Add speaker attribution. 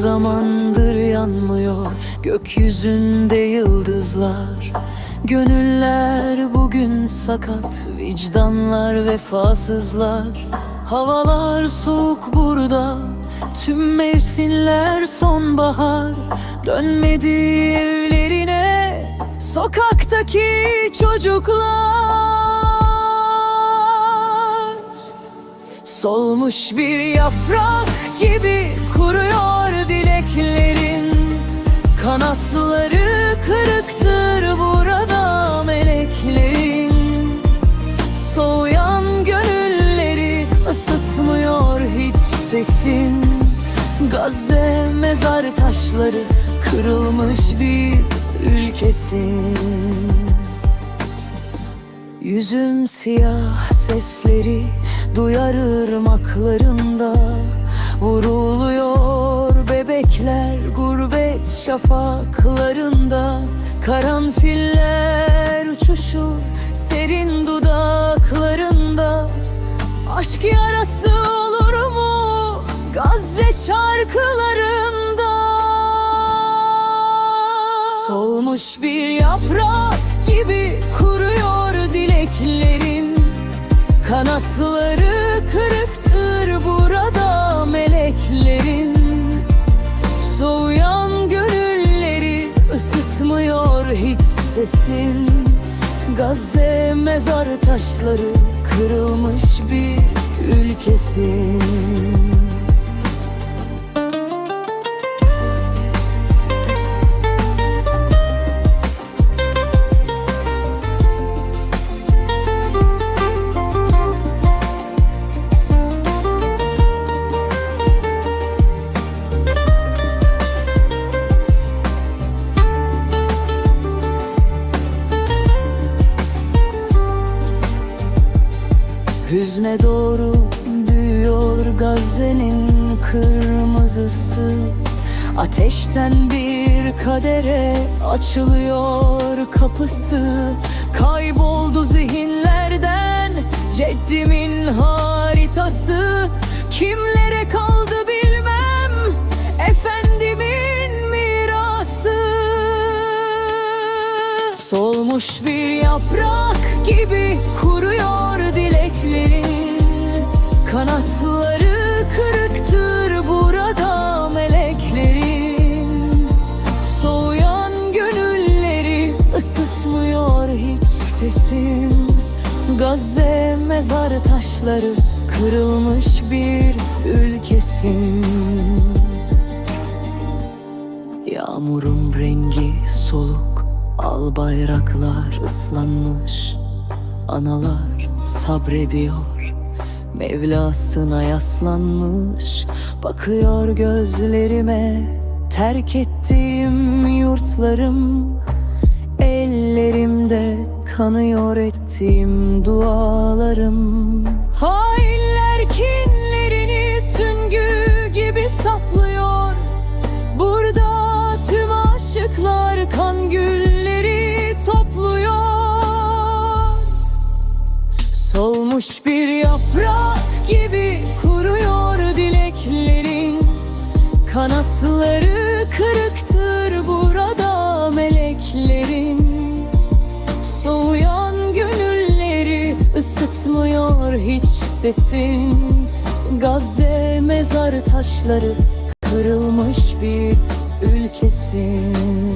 Speaker 1: zamandır yanmıyor gökyüzünde yıldızlar. Gönüller bugün sakat, vicdanlar vefasızlar. Havalar soğuk burada, tüm mevsimler sonbahar. Dönmedi evlerine, sokaktaki çocuklar. Solmuş bir yaprak gibi sesin Gazze mezar taşları kırılmış bir ülkesin. Yüzüm siyah sesleri duyar ırmaklarında Vuruluyor bebekler gurbet şafaklarında. Karanfiller uçuşur serin dudaklarında Gazze şarkılarında Solmuş bir yaprak gibi kuruyor dileklerin. Kanatları kırıktır burada meleklerin. Soğuyan gönülleri ısıtmıyor hiç sesin. Gazze mezar taşları kırılmış bir ülkesin Hüzne doğru büyüyor Gazze'nin kırmızısı. Ateşten bir kadere açılıyor kapısı. Kayboldu zihinlerden ceddimin haritası. Kimlere kaldı bilmem efendimin mirası. Solmuş bir yaprak gibi kuruyor dileklerin hiç sesin Gazze mezar taşları kırılmış bir ülkesin. Yağmurun rengi soluk Al bayraklar ıslanmış. Analar sabrediyor Mevlasına yaslanmış. Bakıyor gözlerime Terk ettiğim yurtlarım kanıyor ettiğim dualarım. Hainler kinlerini süngü gibi saplıyor. Burada tüm aşıklar kan gülleri topluyor. Solmuş bir yaprak gibi kuruyor dileklerin. Kanatları kırıktır burada meleklerin ısıtmıyor hiç sesin. Gazze mezar taşları kırılmış bir ülkesin